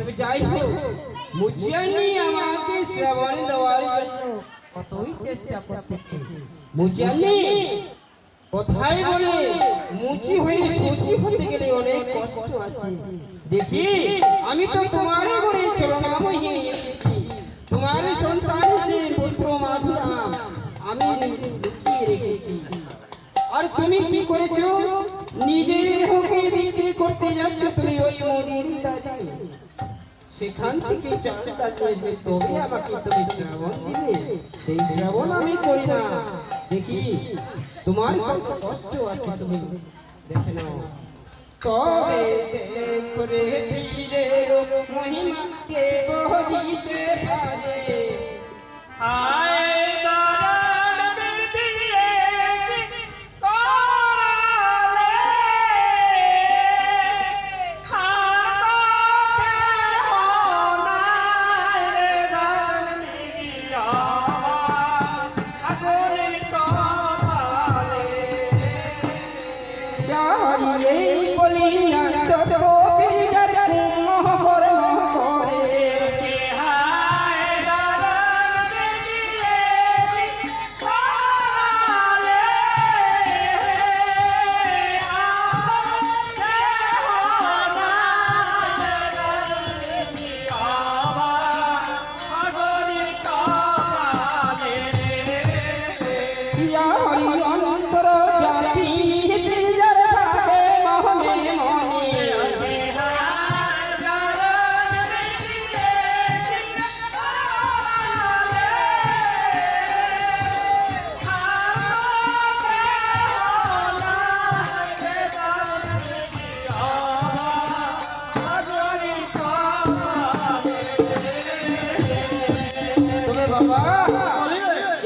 তবে যাই হোক আমাকে শ্রাবণ দেওয়ার জন্য কতই চেষ্টা করতেছে। কোথায় বলে মুচি হয়ে সুচি হতে গেলে অনেক কষ্ট আছে। দেখি, আমি তো তোমারই বলে নিয়ে এসেছি তোমার সন্তান সে পুত্র মাধুরাম আমি লুকিয়ে রেখেছি। আর তুমি কি করেছ? নিজের দেহকে বিক্রি করতে যাচ্ছ তুমি ওই মোদির সেখান থেকে চাচাটা আসবে তবে আমাকে তুমি শ্রাবণ দিবে সেই শ্রাবণ আমি করি না। দেখি, তোমার কত কষ্ট আছে তুমি। দেখে নাও। তবে করে ফিরে মহিমাকে বহিতে পারে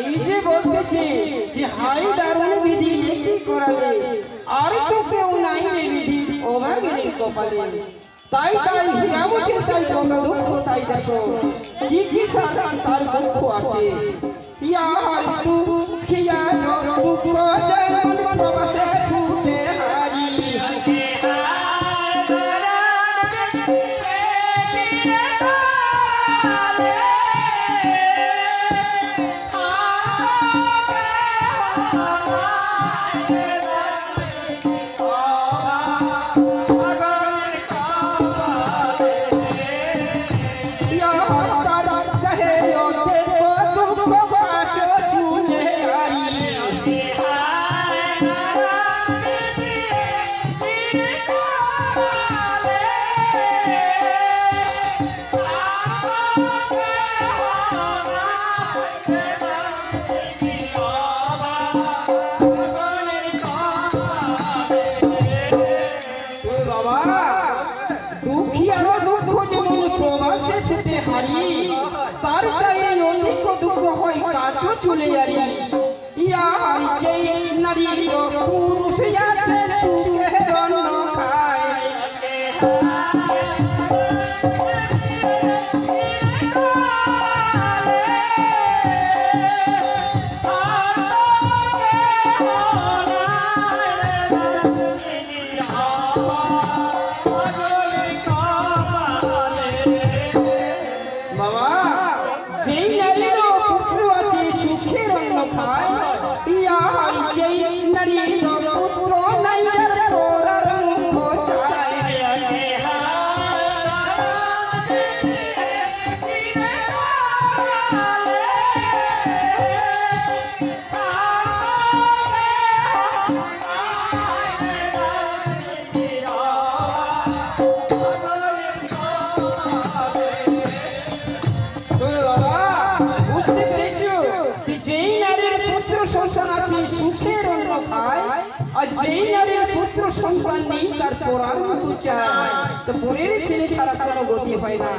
এই যে বলতেছি যে হাই দারুণ বিধি একই করালে আর তো কেউ নাই তাই তাই হিয়ামুখে তাই কত দুঃখ, তাই দেখো। কি কি শাসন তার দুঃখ আছে। ইয়া তু খিয়া চলে যারি ইয়া যেই নারী পুরুষ যেই নারীর পুত্র সন্তান নেই, তার পড়ার মতো চায় তো পরের ছেলে ছাড়া কোনো গতি হয় না।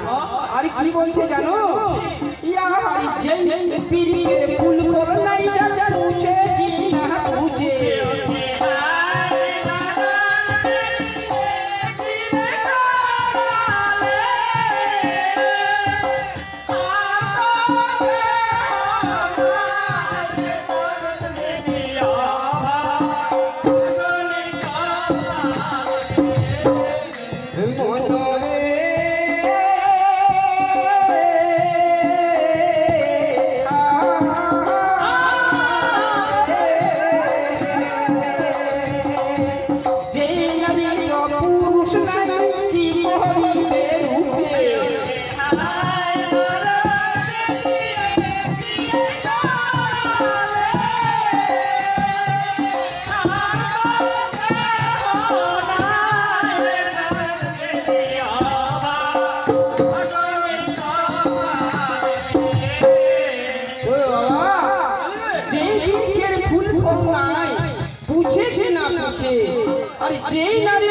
আর কি বলছে জানো? ইয়া যেই যেই নারীর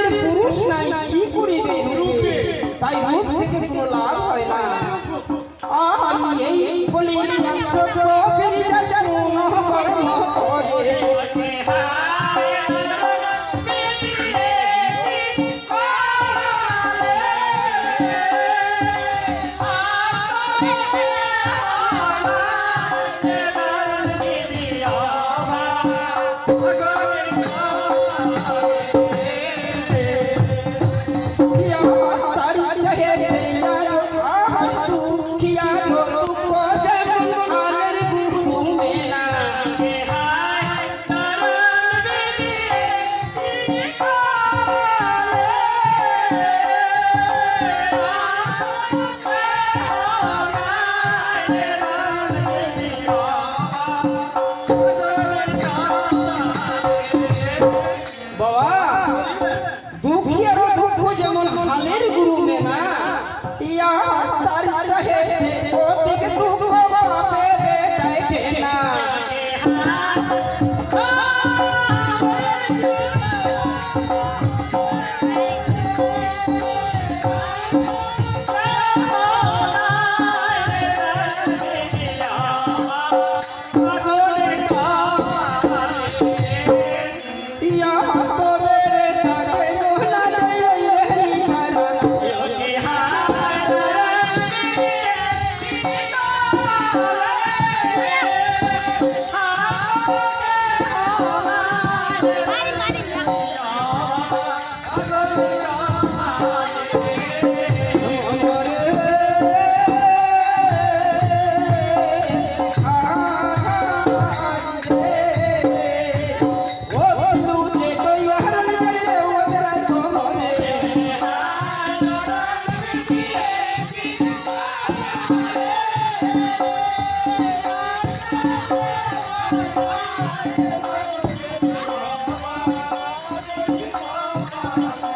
এই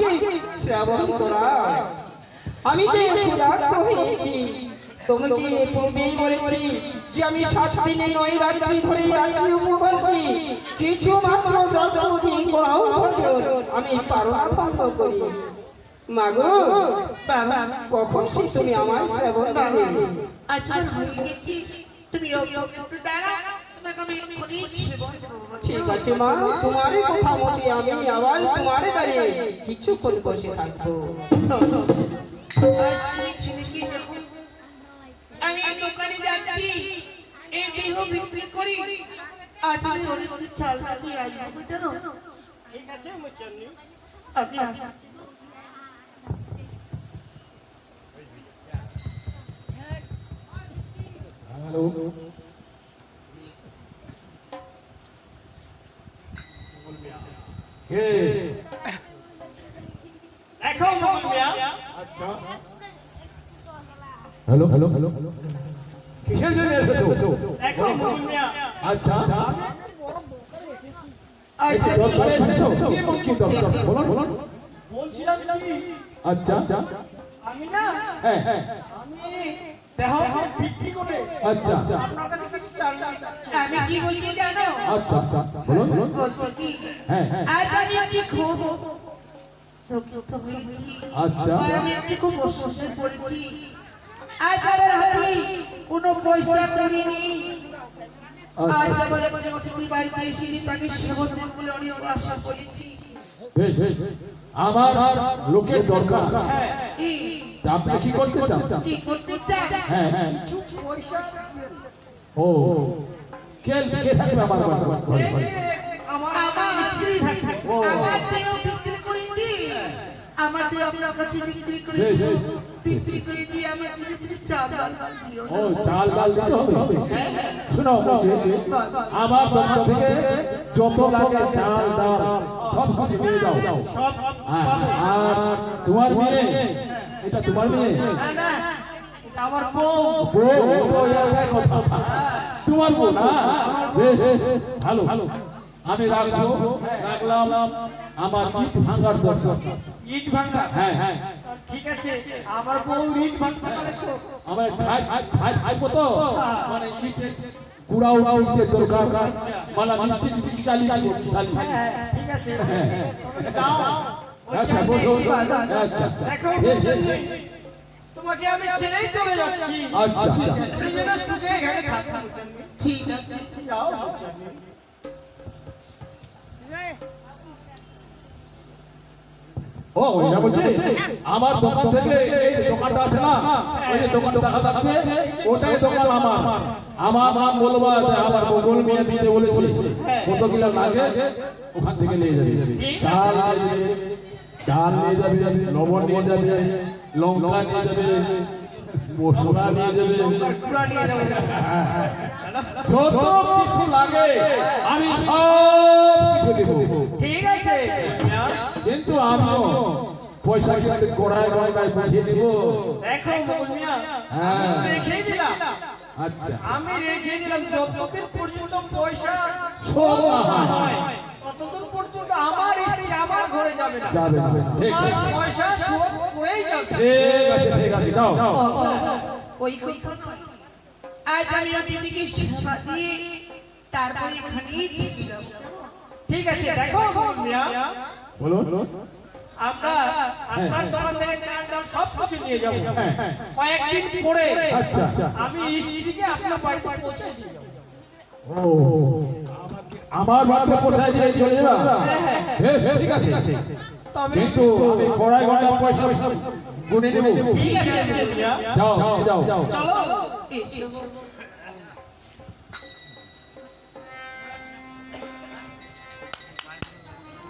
আমাকে শ্রাবণ আমি যে ক্ষুধার্ত হয়েছি পূর্বেই বলেছি যে আমি সাত দিনে নয় রাত্রি ধরে আছি উপবাসী কিছু মাত্র যতদিন করাও আমি পারো ভঙ্গ করি। মাগো কখন সে তুমি আমার শ্রাবণ দেবে আচ্ছা তুমি দাঁড়াও তোমাকে আমি এক্ষুনি সেবন করব। ঠিক আছে মা। তোমার কথা মতে আমি। আবার তোমার দাঁড়িয়ে কিছুক্ষণ বসে থাকব। আমি দোকানে যাচ্ছি। এই দেহ বিক্রি করি। আজ আমি ওর চাল খালি আসব জানো আপনি আসছেন এখন Mughal Mia hello. Hello hello কিসের জন্য এসেছ? আচ্ছা। আচ্ছা বলছিলাম আচ্ছা আচ্ছা। আমি না? হ্যাঁ হ্যাঁ। দেহ বিক্রি করে। আচ্ছা। আচ্ছা আপনার কাছে কিছু চাল আমি কি বলছি জানো? আচ্ছা আচ্ছা। বলুন। বলুন। বলছি কি? হ্যাঁ হ্যাঁ। আজ আমি খুব আচ্ছা। আমি খুব অসুস্থ পড়েছি। আজ আমার হাতে কোনো পয়সা আজ আচ্ছা আমার বাড়িতে এসেছি তাকে সেবন বলে অনেক আশা করেছি। আমার লোকের দরকার। হ্যাঁ। কি আপনি কি করতে চান? কি করতে চান? হ্যাঁ হ্যাঁ। ও কে কে থাকবে আমার ঘরে? ঘরে? আমার আমার স্ত্রী থাকে ও। আমার দেহ বিক্রি করে দি আমার দেহ আপনার কাছে বিক্রি করে বেশ, দিও বেশ। বিক্রি করে দিয়ে আমার কিছু কিছু চাল ডাল দিও ও চাল ডাল দিতে হবে? শোনো আমার দোকান থেকে যত লাগে চাল ডাল সব কিছু নিয়ে যাও। হ্যাঁ, আর তোমার মেয়ে? এটা তোমার মেয়ে আমার। তোমার বউ না ভালো ভালো আমি রাখব রাখলাম আমার ইট ভাঙার দরকার ইট ভাঙা হ্যাঁ হ্যাঁ ঠিক আছে আমার বউ ইট ভাঙতে পারে তো আমার ছাই ছাই ছাইবো তো মানে ইটের গুড়া উড়া উঠতে দরকার মানে মিষ্টি মিশালি মিশালি হ্যাঁ ঠিক আছে হ্যাঁ, হ্যাঁ। দাও আচ্ছা বসো বসো। আচ্ছা আচ্ছা দেখো বেশ, বেশ, বলছি, বেশ। তোমাকে আমি ছেড়েই চলে যাচ্ছি আচ্ছা আচ্ছা সেই জন্য সুখে এখানে থাকতে ঠিক আছে যাও ও বলছি আমার দোকান থেকে এই দোকানটা আছে না ওই যে দোকানটা দেখা যাচ্ছে ওটাই দোকান আমার আমার নাম বলবা যে আমার বগল মেয়ে দিতে বলেছি কত কিলো লাগে ওখান থেকে নিয়ে যাবি চাল চাল নিয়ে যাবি লবণ নিয়ে যাবি লঙ্কা নিয়ে যাবে মশলা নিয়ে যাবে নিয়ে যাব যত কিছু লাগে আমি সব কিছু দেবো ঠিক আছে কিন্তু আমিও পয়সা কিন্তু গোড়ায় গোড়ায় গায়ে পাঠিয়ে দেব দেখো হ্যাঁ। রেখে দিলাম আচ্ছা আমি রেখে দিলাম যতদিন পর্যন্ত পয়সা শোধ না না হয়। হয় ততদিন পর্যন্ত আমার স্ত্রী আমার ঘরে যাবে না যাবে যাবে ঠিক আছে পয়সা শোধ করেই যাবে ঠিক আছে ঠিক আছে দাও ওই আজ আমি সেবা দিয়ে তারপরে এখানেই ঠিক আছে দেখো বলুন। আমরা আপনার দোকান থেকে চাল ডাল সব কিছু নিয়ে যাব। হ্যাঁ, হ্যাঁ। কয়েকদিন পরে আচ্ছা আচ্ছা। আমি স্ত্রীকে আপনার বাড়িতে পৌঁছে দিয়ে যাব। ও আমার বাড়িতে পৌঁছায় দিয়ে চলে যাবা। বেশ ঠিক আছে। কিন্তু আমি গোড়ায় গোড়ায় পয়সা গুনে নেব। ঠিক আছে যাও যাও যাও। চলো।